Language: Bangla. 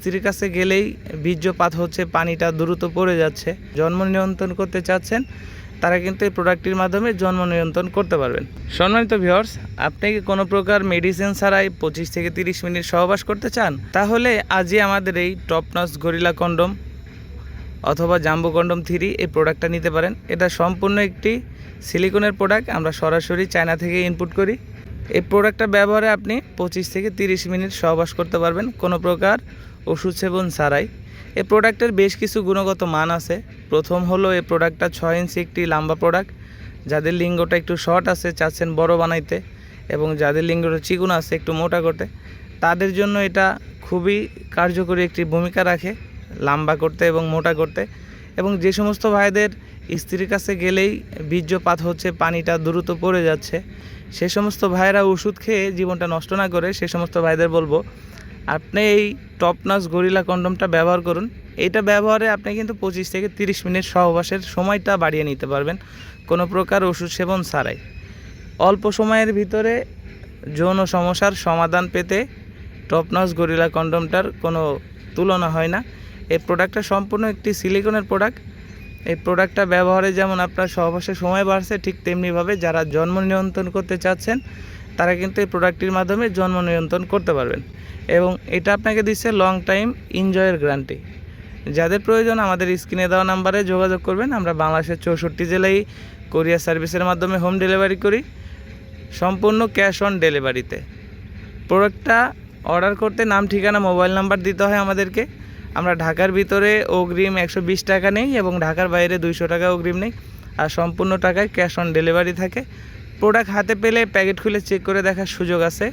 স্ত্রীর কাছে গেলেই বীর্যপাত হচ্ছে, পানিটা দ্রুত পড়ে যাচ্ছে। জন্ম নিয়ন্ত্রণ করতে চাচ্ছেন, তারা কিন্তু এই প্রোডাক্টটির মাধ্যমে জন্ম নিয়ন্ত্রণ করতে পারবেন। সম্মানিত ভিউয়ার্স, আপনি কি কোনো প্রকার মেডিসিন ছাড়াই পঁচিশ থেকে তিরিশ মিনিট সহবাস করতে চান? তাহলে আজই আমাদের এই টপনস গরিলা কন্ডম অথবা জাম্বো কন্ডম থ্রি এই প্রোডাক্টটা নিতে পারেন। এটা সম্পূর্ণ একটি সিলিকনের প্রোডাক্ট, আমরা সরাসরি চায়না থেকে ইনপুট করি। এই প্রোডাক্টটা ব্যবহারে আপনি পঁচিশ থেকে তিরিশ মিনিট সহবাস করতে পারবেন। কোনো প্রকার ওষুধ সেবন ছাড়াই। এই প্রোডাক্টের বেশ কিছু গুণগত মান আছে। প্রথম হলো এই প্রোডাক্টটা ছয় ইঞ্চি একটি লম্বা প্রোডাক্ট। যাদের লিঙ্গটা একটু শর্ট আছে, চাচ্ছেন বড় বানাইতে এবং যাদের লিঙ্গটা চিকুন আছে, একটু মোটা করতে, তাদের জন্য এটা খুবই কার্যকরী একটি ভূমিকা রাখে লম্বা করতে এবং মোটা করতে এবং যে সমস্ত ভাইদের স্ত্রীর কাছে গেলেই বীর্যপাত হচ্ছে, পানিটা দ্রুত পড়ে যাচ্ছে, সে সমস্ত ভাইয়েরা ওষুধ খেয়ে জীবনটা নষ্ট না করে, সে সমস্ত ভাইদের বলব আপনি এই টপনাস গরিলা কন্ডমটা ব্যবহার করুন। এইটা ব্যবহারে আপনি কিন্তু পঁচিশ থেকে তিরিশ মিনিট সহবাসের সময়টা বাড়িয়ে নিতে পারবেন। কোনো প্রকার ওষুধ সেবন ছাড়াই। অল্প সময়ের ভিতরে যৌন সমস্যার সমাধান পেতে টপনাস গরিলা কন্ডমটার কোনো তুলনা হয় না। এই প্রোডাক্টটা সম্পূর্ণ একটি সিলিকনের প্রোডাক্ট এই প্রোডাক্টটা ব্যবহারে যেমন আপনার সহবাসের সময় বাড়ছে, ঠিক তেমনিভাবে যারা জন্ম নিয়ন্ত্রণ করতে চাচ্ছেন তারা কিন্তু এই প্রোডাক্টটির মাধ্যমে জন্ম নিয়ন্ত্রণ করতে পারবেন। এবং এটা আপনাকে দিচ্ছে লং টাইম এনজয়ের গ্যারান্টি যাদের প্রয়োজন, আমাদের স্ক্রিনে দেওয়া নাম্বারে যোগাযোগ করবেন। আমরা বাংলাদেশের চৌষট্টি জেলায় কোরিয়ার সার্ভিসের মাধ্যমে হোম ডেলিভারি করি। সম্পূর্ণ ক্যাশ অন ডেলিভারিতে প্রোডাক্টটা অর্ডার করতে নাম, ঠিকানা মোবাইল নাম্বার দিতে হয় আমাদেরকে। আমরা ঢাকার ভিতরে অগ্রিম একশো বিশ টাকা নেই এবং ঢাকার বাইরে দুইশো টাকা অগ্রিম নেই। আর সম্পূর্ণ টাকায় ক্যাশ অন ডেলিভারি থাকে। প্রোডাক্ট হাতে পেলে প্যাকেট খুলে চেক করে দেখার সুযোগ আছে।